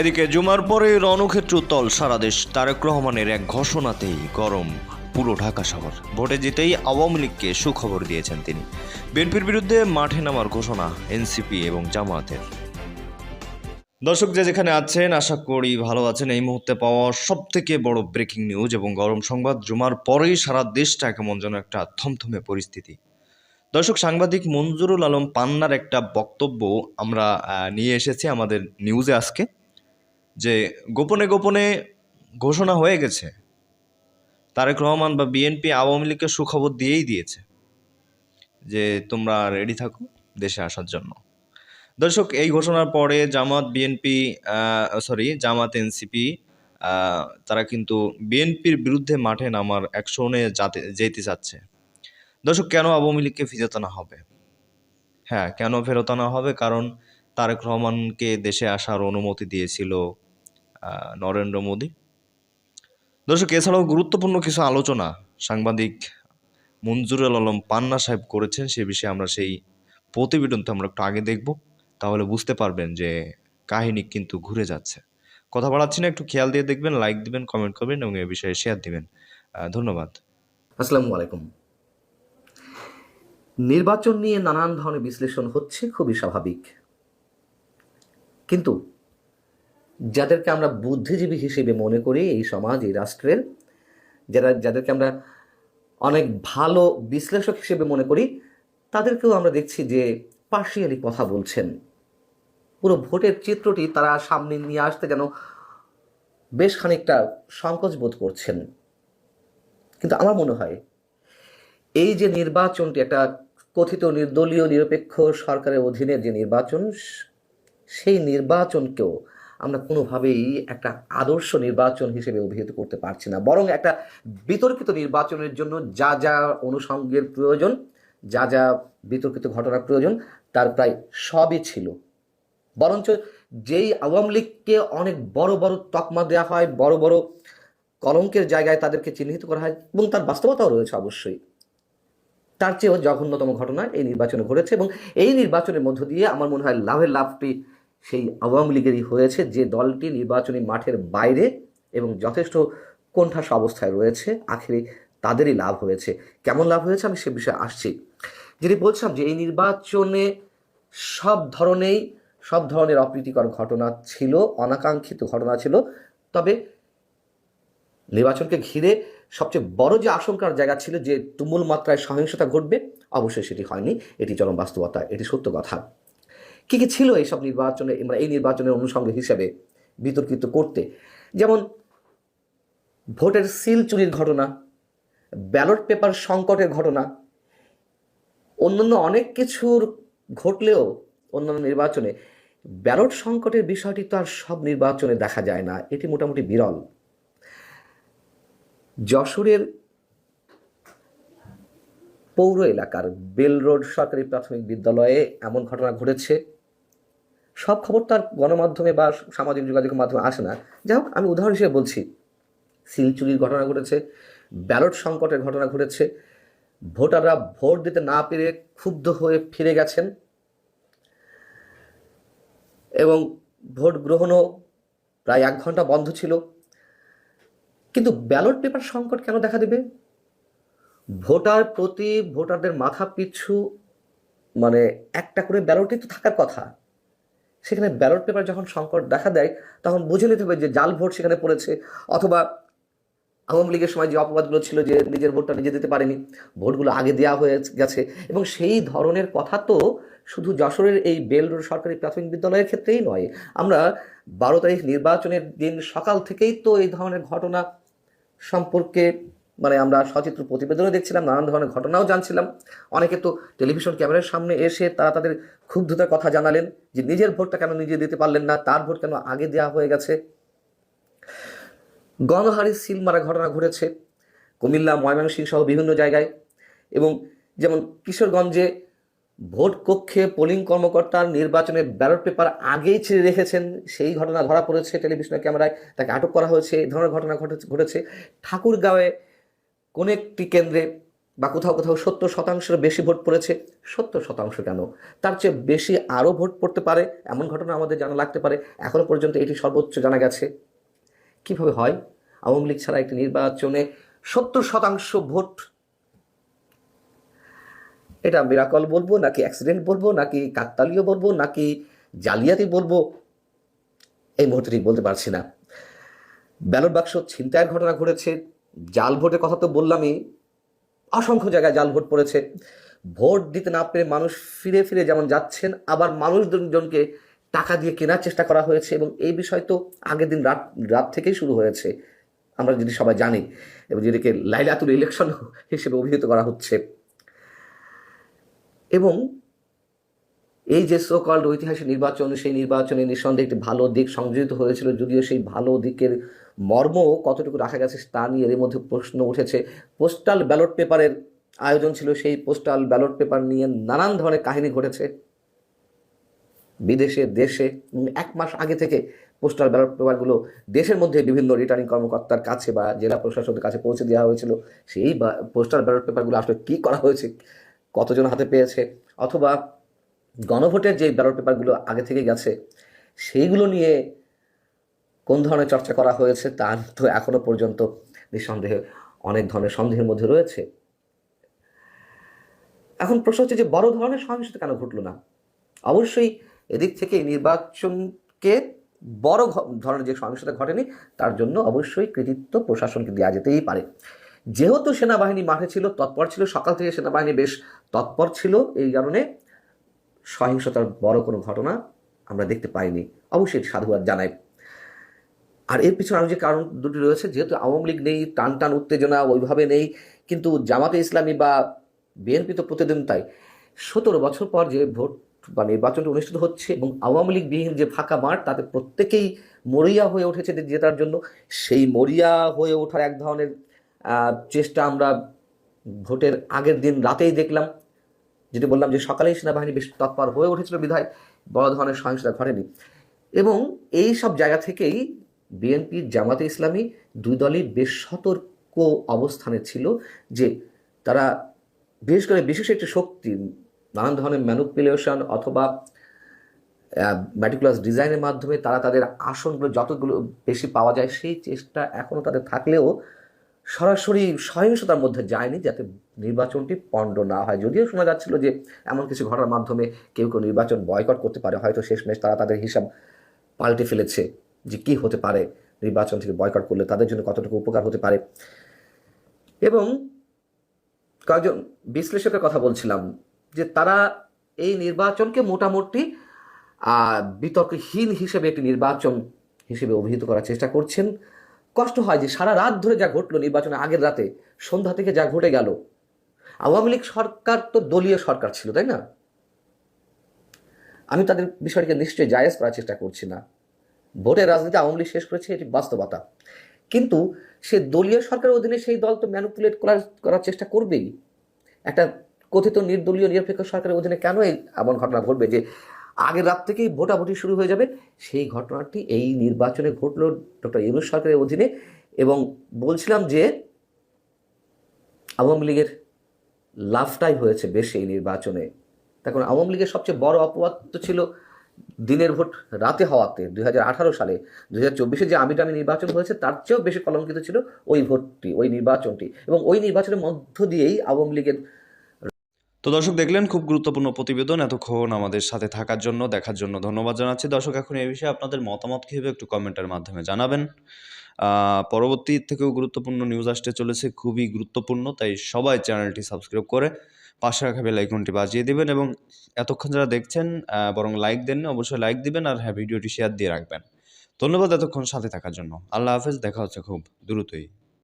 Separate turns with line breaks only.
এদিকে জুমার পরে রণক্ষেত্র তল সারা দেশ, তারেক রহমানের এক ঘোষণাতেই গরম পুরো ঢাকা শহর। ভোটে জিতেই আওয়ামী লীগকে সুখবর দিয়েছেন তিনি। বিএনপির বিরুদ্ধে মাঠে নামার ঘোষণা এনসিপি এবং জামায়াতের। দর্শক যে যেখানে আছেন, আশা করি ভালো আছেন। এই মুহূর্তে পাওয়া সব থেকে বড় ব্রেকিং নিউজ এবং গরম সংবাদ, জুমার পরেই সারা দেশটা কেমন যেন একটা থমথমে পরিস্থিতি। দর্শক, সাংবাদিক মঞ্জুরুল আলম পান্নার একটা বক্তব্য আমরা নিয়ে এসেছি আমাদের নিউজে আজকে। যে গোপনে গোপনে ঘোষণা হয়ে গেছে। তারেক রহমান বা বিএনপি আওয়ামী লীগকে সুখবর দিয়েই দিয়েছে যে তোমরা রেডি থাকো দেশে আসার জন্য। দর্শক, এই ঘোষণার পরে Jamaat, BNP sorry Jamaat, NCP তারা কিন্তু বিএনপির বিরুদ্ধে মাঠে নামার অ্যাকশনে যাতে, যেতে চাচ্ছে। দর্শক, কেন আওয়ামী লীগকে ফিরত আনা হবে? হ্যাঁ কেন ফেরত আনা হবে? কারণ তারেক রহমানকে দেশে আসার অনুমতি দিয়েছিল নরেন্দ্র মোদী। দর্শক, এছাড়াও গুরুত্বপূর্ণ কিছু আলোচনা সাংবাদিক মঞ্জুরুল আলম পান্না সাহেব করেছেন, সে বিষয়ে আমরা সেই প্রতিবেদনটা আমরা একটু আগে দেখব। তাহলে বুঝতে পারবেন যে কাহিনী কিন্তু ঘুরে যাচ্ছে। কথা বাড়াচ্ছি না, একটু খেয়াল দিয়ে দেখবেন লাইক দিবেন কমেন্ট করবেন এবং এ বিষয়ে শেয়ার দিবেন। ধন্যবাদ।
আসসালামু আলাইকুম। নির্বাচন নিয়ে নানান ধরনের বিশ্লেষণ হচ্ছে, খুবই স্বাভাবিক। কিন্তু যাদেরকে আমরা বুদ্ধিজীবী হিসেবে মনে করি এই সমাজ, এই রাষ্ট্রের, যারা, যাদেরকে আমরা অনেক ভালো বিশ্লেষক হিসেবে মনে করি, তাদেরকেও আমরা দেখছি যে পার্শিয়ালি কথা বলছেন। পুরো ভোটের চিত্রটি তারা সামনে নিয়ে আসতে যেন বেশ খানিকটা সংকোচ বোধ করছেন। কিন্তু আমার মনে হয়, এই যে নির্বাচনটি একটা কথিত নির্দলীয় নিরপেক্ষ সরকারের অধীনে যে নির্বাচন, সেই নির্বাচনকেও আমরা কোনোভাবেই একটা আদর্শ নির্বাচন হিসেবে অভিহিত করতে পারছি না। বরং একটা বিতর্কিত নির্বাচনের জন্য যা যা অনুষঙ্গের প্রয়োজন, যা যা বিতর্কিত ঘটনার প্রয়োজন, তার প্রায় সবই ছিল। বরঞ্চ যেই আওয়ামী লীগকে অনেক বড় বড় তকমা দেওয়া হয়, বড় বড় কলঙ্কের জায়গায় তাদেরকে চিহ্নিত করা হয় এবং তার বাস্তবতাও রয়েছে অবশ্যই। তার চেয়েও জঘন্যতম ঘটনা এই নির্বাচনে ঘটেছে এবং এই নির্বাচনের মধ্য দিয়ে আমার মনে হয় লাভের লাভটি সেই আওয়ামী লীগেরই হয়েছে যে দলটি নির্বাচনী মাঠের বাইরে এবং যথেষ্ট কোণঠাসা অবস্থায় রয়েছে, আখেরে তাদেরই লাভ হয়েছে। কেমন লাভ হয়েছে আমি সে বিষয়ে আসছি। যেটি বলছিলাম যে এই নির্বাচনে সব ধরনেই, সব ধরনের অপ্রীতিকর ঘটনা ছিল, অনাকাঙ্ক্ষিত ঘটনা ছিল। তবে নির্বাচনকে ঘিরে সবচেয়ে বড় যে আশঙ্কার জায়গা ছিল যে তুমুল মাত্রায় সহিংসতা ঘটবে, অবশ্যই সেটি হয়নি। এটি চরম বাস্তবতা, এটি সত্য কথা। কী কী ছিল এইসব নির্বাচনে মানে এই নির্বাচনের অনুষঙ্গ হিসেবে বিতর্কিত করতে? যেমন, ভোটের সিল চুরির ঘটনা, ব্যালট পেপার সংকটের ঘটনা, অন্যান্য অনেক কিছুর ঘটলেও অন্যান্য নির্বাচনে ব্যালট সংকটের বিষয়টি তো আর সব নির্বাচনে দেখা যায় না, এটি মোটামুটি বিরল। যশোরের পৌর এলাকার বেল রোড সরকারি প্রাথমিক বিদ্যালয়ে এমন ঘটনা ঘটেছে। সব খবর তো আর গণমাধ্যমে বা সামাজিক যোগাযোগের মাধ্যমে আসে না। যাই হোক, আমি উদাহরণ হিসেবে বলছি, সিল চুরির ঘটনা ঘটেছে, ব্যালট সংকটের ঘটনা ঘটেছে, ভোটাররা ভোট দিতে না পেরে ক্ষুব্ধ হয়ে ফিরে গেছেন এবং ভোট গ্রহণও প্রায় এক ঘণ্টা বন্ধ ছিল। কিন্তু ব্যালট পেপার সংকট কেন দেখা দেবে? ভোটার প্রতি ভোটারদের মাথা পিছু মানে একটা করে ব্যালটই তো থাকার কথা। সেখানে ব্যালট পেপার যখন সংকট দেখা দেয়, তখন বুঝে নিতে হবে যে জাল ভোট সেখানে পড়েছে, অথবা আওয়ামী লীগের সময় যে অপবাদগুলো ছিল যে নিজের ভোটটা নিজে দিতে পারেনি, ভোটগুলো আগে দেওয়া হয়ে গেছে, এবং সেই ধরনের কথা তো শুধু যশোরের এই বেল রোড সরকারি প্রাথমিক বিদ্যালয়ের ক্ষেত্রেই নয়। আমরা বারো তারিখ নির্বাচনের দিন সকাল থেকেই তো এই ধরনের ঘটনা সম্পর্কে মানে আমরা সচিত্র প্রতিবেদনও দেখছিলাম, নানান ধরনের ঘটনাও জানছিলাম। অনেকে তো টেলিভিশন ক্যামেরার সামনে এসে তারা তাদের ক্ষুব্ধতার কথা জানালেন যে নিজের ভোটটা কেন নিজে দিতে পারলেন না, তার ভোট কেন আগে দেওয়া হয়ে গেছে। গণহারে সিল মারা ঘটনা ঘটেছে কুমিল্লা, ময়মনসিংহ সহ বিভিন্ন জায়গায় এবং যেমন কিশোরগঞ্জে ভোট কক্ষে পোলিং কর্মকর্তার নির্বাচনের ব্যালট পেপার আগেই ছেড়ে রেখেছেন, সেই ঘটনা ধরা পড়েছে টেলিভিশনের ক্যামেরায়, তাকে আটক করা হয়েছে, এই ধরনের ঘটনা ঘটে- ঘটেছে। ঠাকুরগাঁওয়ে কোন একটি কেন্দ্রে বা কোথাও কোথাও সত্তর শতাংশের বেশি ভোট পড়েছে, সত্তর শতাংশ কেন? তার চেয়ে বেশি আরও ভোট পড়তে পারে, এমন ঘটনা আমাদের জানা লাগতে পারে এখনও পর্যন্ত এটি সর্বোচ্চ জানা গেছে। কীভাবে হয়? আওয়ামী লীগ ছাড়া একটি নির্বাচনে সত্তর শতাংশ ভোট, এটা মিরাকল বলব, নাকি অ্যাক্সিডেন্ট বলব, নাকি কাকতালীয় বলব, নাকি জালিয়াতি বলব, এই মুহূর্তে ঠিক বলতে পারছি না। ব্যালট বাক্স ছিনতাইয়ের ঘটনা ঘটেছে জাল ভোটের কথা তো বললামই, অসংখ্য জায়গায় জাল ভোট পড়েছে। ভোট দিতে না পেরে মানুষ ফিরে ফিরে যেমন যাচ্ছেন, আবার মানুষজনকে টাকা দিয়ে কেনার চেষ্টা করা হয়েছে এবং এই বিষয় তো আগের দিন রাত রাত থেকেই শুরু হয়েছে। আমরা যদি সবাই জানি, এবং যেটিকে লাইলাতুল ইলেকশন হিসেবে অভিহিত করা হচ্ছে। এবং এই যে সোকল্ড ঐতিহাসিক নির্বাচন, সেই নির্বাচনে নিঃসন্দেহে একটি ভালো দিক সংযোজিত হয়েছিল, যদিও সেই ভালো দিকের মর্ম কতটুকু রাখা গেছে তা নিয়ে এর মধ্যে প্রশ্ন উঠেছে। পোস্টাল ব্যালট পেপারের আয়োজন ছিল, সেই পোস্টাল ব্যালট পেপার নিয়ে নানান ধরনের কাহিনী ঘটেছে। বিদেশে, দেশে এক মাস আগে থেকে পোস্টাল ব্যালট পেপারগুলো দেশের মধ্যে বিভিন্ন রিটার্নিং কর্মকর্তার কাছে বা জেলা প্রশাসনের কাছে পৌঁছে দেওয়া হয়েছিল। সেই পোস্টাল ব্যালট পেপারগুলো আসলে কী করা হয়েছে, কতজন হাতে পেয়েছে, অথবা গণভোটের যে ব্যালট পেপারগুলো আগে থেকে গেছে, সেইগুলো নিয়ে কোন ধরনের চর্চা করা হয়েছে তা তো এখনও পর্যন্ত নিঃসন্দেহে অনেক ধরনের সন্দেহের মধ্যে রয়েছে। এখন প্রশ্ন হচ্ছে যে বড় ধরনের সহিংসতা কেন ঘটলো না? অবশ্যই এদিক থেকে নির্বাচনকে বড় ধরনের যে সহিংসতা ঘটেনি, তার জন্য অবশ্যই কৃতিত্ব প্রশাসনকে দেওয়া যেতেই পারে। যেহেতু সেনাবাহিনী মাঠে ছিল, তৎপর ছিল, সকাল থেকে সেনাবাহিনী বেশ তৎপর ছিল, এই কারণে সহিংসতার বড় কোনো ঘটনা আমরা দেখতে পাইনি। অবশ্যই সাধুবাদ জানাই। আর এর পিছনে আরও যে কারণ দুটি রয়েছে, যেহেতু আওয়ামী লীগ নেই টান টান উত্তেজনা, ওইভাবে নেই, কিন্তু জামাতে ইসলামী বা বিএনপি তো প্রতিদিন তাই। সতেরো বছর পর যে ভোট বা নির্বাচনটা অনুষ্ঠিত হচ্ছে এবং আওয়ামী লীগ বিহীন যে ফাঁকা মাঠ, তাতে প্রত্যেকেই মরিয়া হয়ে উঠেছে জেতার জন্য। সেই মরিয়া হয়ে ওঠার এক ধরনের চেষ্টা আমরা ভোটের আগের দিন রাতেই দেখলাম। যেটি বললাম যে সকালেই সেনাবাহিনী বেশ তৎপর হয়ে উঠেছিল বিধায়, বড় ধরনের সহিংসতা ঘটেনি। এবং এই সব জায়গা থেকেই বিএনপি, জামাতে ইসলামী দুই দলই বেশ সতর্ক অবস্থানে ছিল যে তারা বিশেষ করে বিশেষ একটি শক্তি, নানান ধরনের ম্যানুপুলেশন অথবা ম্যাটিকুলাস ডিজাইনের মাধ্যমে তারা তাদের আসনগুলো যতগুলো বেশি পাওয়া যায় সেই চেষ্টা এখনও তাদের থাকলেও সরাসরি সহিংসতার মধ্যে যায়নি যাতে নির্বাচনটি পণ্ড না হয়। যদিও শোনা যাচ্ছিল যে এমন কিছু ঘটনার মাধ্যমে কেউ কেউ নির্বাচন বয়কট করতে পারে, হয়তো শেষমেশ তারা তাদের হিসাব পাল্টে ফেলেছে। যে কী হতে পারে নির্বাচন থেকে বয়কট করলে তাদের জন্য কতটুকু উপকার হতে পারে। এবং কয়েকজন বিশ্লেষকের কথা বলছিলাম যে তারা এই নির্বাচনকে মোটামুটি বিতর্কহীন হিসেবে একটি নির্বাচন হিসেবে অভিহিত করার চেষ্টা করছেন। কষ্ট হয় যে সারা রাত ধরে যা ঘটলো নির্বাচনের আগের রাতে, সন্ধ্যা থেকে যা ঘটে গেল, আওয়ামী লীগ সরকার তো দলীয় সরকার ছিল, তাই না? আমি তাদের বিষয়টিকে নিশ্চয়ই জায়েজ করার চেষ্টা করছি না। ভোটের রাজনীতি আওয়ামী লীগ শেষ করেছে, এটি বাস্তবতা। কিন্তু সে দলীয় সরকারের অধীনে সেই দল তো ম্যানুপুলেট করার করার চেষ্টা করবেই। একটা কথিত নির্দলীয়, নিরপেক্ষ সরকারের অধীনে কেন এমন ঘটনা ঘটবে যে আগের রাত থেকেই ভোটাভুটি শুরু হয়ে যাবে? সেই ঘটনাটি এই নির্বাচনে ঘটলো ডক্টর ইউনুস সরকারের অধীনে এবং বলছিলাম যে আওয়ামী লীগের লাভটাই হয়েছে বেশ এই নির্বাচনে। তখন আওয়ামী লীগের সবচেয়ে বড় অপবাদ তো ছিল দিনের ভোট রাতে হওয়াতে দু হাজার আঠারো সালে দুই হাজার চব্বিশে যে আমিটামি নির্বাচন হয়েছে, তার চেয়েও বেশি কলঙ্কিত ছিল ওই ভোটটি, ওই নির্বাচনটি এবং ওই নির্বাচনের মধ্য দিয়েই আওয়ামী লীগের
তো দর্শক দেখলেন, খুব গুরুত্বপূর্ণ প্রতিবেদন এতক্ষণ আমাদের সাথে থাকার জন্য, দেখার জন্য ধন্যবাদ জানাচ্ছি। দর্শক, এখন এই বিষয়ে আপনাদের মতামত কী হবে একটু কমেন্টের মাধ্যমে জানাবেন। পরবর্তী থেকেও গুরুত্বপূর্ণ নিউজ আসতে চলেছে, খুবই গুরুত্বপূর্ণ, তাই সবাই চ্যানেলটি সাবস্ক্রাইব করে পাশে রাখা বেল আইকনটি বাজিয়ে দিবেন এবং এতক্ষণ যারা দেখছেন বরং লাইক দেন অবশ্যই লাইক দিবেন আর হ্যাঁ ভিডিওটি শেয়ার দিয়ে রাখবেন। ধন্যবাদ এতক্ষণ সাথে থাকার জন্য। আল্লাহ হাফেজ, দেখা হচ্ছে খুব দ্রুতই।